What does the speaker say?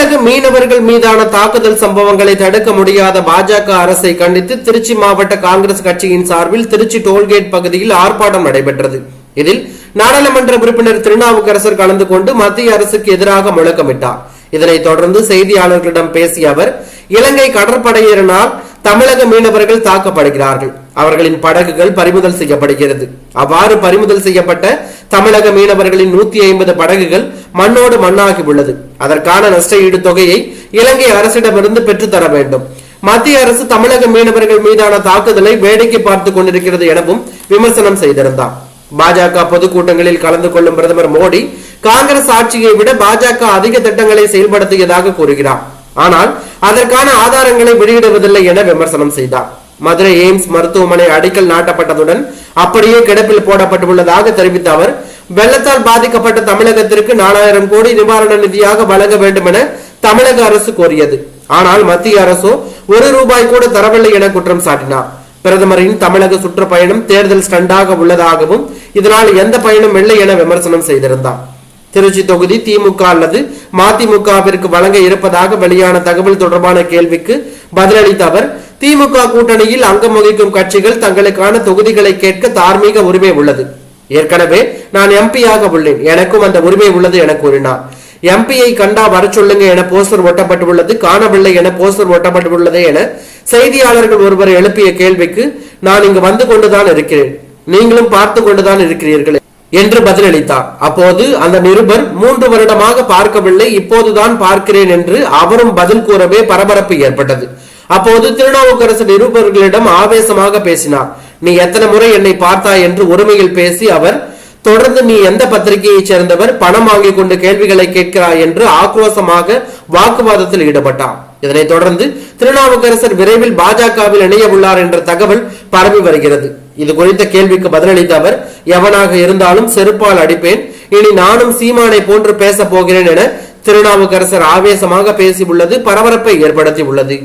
தமிழக மீனவர்கள் மீதான தாக்குதல் சம்பவங்களை தடுக்க முடியாத பாஜக அரசை கண்டித்து திருச்சி மாவட்ட காங்கிரஸ் கட்சியின் சார்பில் திருச்சி டோல்கேட் பகுதியில் ஆர்ப்பாட்டம் நடைபெற்றது. இதில் நாடாளுமன்ற உறுப்பினர் திருநாவுக்கரசர் கலந்து கொண்டு மத்திய அரசுக்கு எதிராக முழக்கமிட்டார். இதனைத் தொடர்ந்து செய்தியாளர்களிடம் பேசிய அவர் இலங்கை கடற்படையினரால் தமிழக மீனவர்கள் தாக்கப்படுகிறார்கள். அவர்களின் படகுகள் பறிமுதல் செய்யப்படுகிறது. அவ்வாறு பறிமுதல் செய்யப்பட்ட தமிழக மீனவர்களின் நூத்தி ஐம்பது படகுகள் மண்ணோடு மண்ணாகி உள்ளது. அதற்கான நஷ்ட ஈடு தொகையை இலங்கை அரசிடமிருந்து பெற்றுத்தர வேண்டும். மத்திய அரசு தமிழக மீனவர்கள் மீதான தாக்குதலை வேடிக்கை பார்த்துக் கொண்டிருக்கிறது எனவும் விமர்சனம் செய்திருந்தார். பாஜக பொதுக்கூட்டங்களில் கலந்து கொள்ளும் பிரதமர் மோடி காங்கிரஸ் ஆட்சியை விட பாஜக அதிக திட்டங்களை செயல்படுத்தியதாக கூறுகிறார். ஆனால் அதற்கான ஆதாரங்களை வெளியிடுவதில்லை என விமர்சனம் செய்தார். மதுரை எய்ம்ஸ் மருத்துவமனை அடிக்கல் நாட்டப்பட்டதுடன் அப்படியே கிடப்பில் போடப்பட்டுள்ளதாக தெரிவித்த அவர் வெள்ளத்தால் பாதிக்கப்பட்ட தமிழகத்திற்கு நாலாயிரம் கோடி நிவாரண நிதியாக வழங்க வேண்டும் என தமிழக அரசு கோரியது. ஆனால் மத்திய அரசோ ஒரு ரூபாய் கூட தரவில்லை என குற்றம் சாட்டினார். பிரதமரின் தமிழக சுற்றுப்பயணம் தேர்தல் ஸ்டண்டாக உள்ளதாகவும் இதனால் எந்த பயனும் இல்லை என விமர்சனம் செய்திருந்தார். திருச்சி தொகுதி திமுக அல்லது மதிமுகவிற்கு வழங்க இருப்பதாக வெளியான தகவல் தொடர்பான கேள்விக்கு பதிலளித்த அவர் திமுக கூட்டணியில் அங்கம் வகிக்கும் கட்சிகள் தங்களுக்கான தொகுதிகளை கேட்க தார்மீக உரிமை உள்ளது. ஏற்கனவே நான் எம்பியாக உள்ளேன். எனக்கும் அந்த உரிமை உள்ளது என கூறினார். எம்பியை கண்டா வர சொல்லுங்க என போஸ்டர் ஒட்டப்பட்டுள்ளது காணவில்லை என போஸ்டர் ஒட்டப்பட்டுள்ளதே என செய்தியாளர்கள் ஒருவர் எழுப்பிய கேள்விக்கு நான் இங்கு வந்து கொண்டுதான் இருக்கிறேன். நீங்களும் பார்த்து கொண்டுதான் இருக்கிறீர்கள். என்று பதிலளித்தார். அப்போது அந்த நிருபர் மூன்று வருடமாக பார்க்கவில்லை இப்போதுதான் பார்க்கிறேன் என்று அவரும் பதில் கூறவே பரபரப்பு ஏற்பட்டது. அப்போது திருநாவுக்கரசு நிருபர்களிடம் ஆவேசமாக பேசினார். நீ எத்தனை முறை என்னை பார்த்தாய்? என்று உரிமையில் பேசி அவர் தொடர்ந்து நீ எந்த பத்திரிகையைச் சேர்ந்தவர்? பணம் வாங்கிக் கொண்டு கேள்விகளை கேட்கிறாய்? என்று ஆக்ரோசமாக வாக்குவாதத்தில் ஈடுபட்டார். இதனைத் தொடர்ந்து திருநாவுக்கரசர் விரைவில் பாஜகவில் இணைய உள்ளார் என்ற தகவல் பரவி வருகிறது. இது குறித்த கேள்விக்கு பதிலளித்த அவர் எவனாக இருந்தாலும் செருப்பால் அடிப்பேன். இனி நானும் சீமானை போன்று பேசப் போகிறேன் என திருநாவுக்கரசர் ஆவேசமாக பேசியுள்ளது பரபரப்பை ஏற்படுத்தி உள்ளது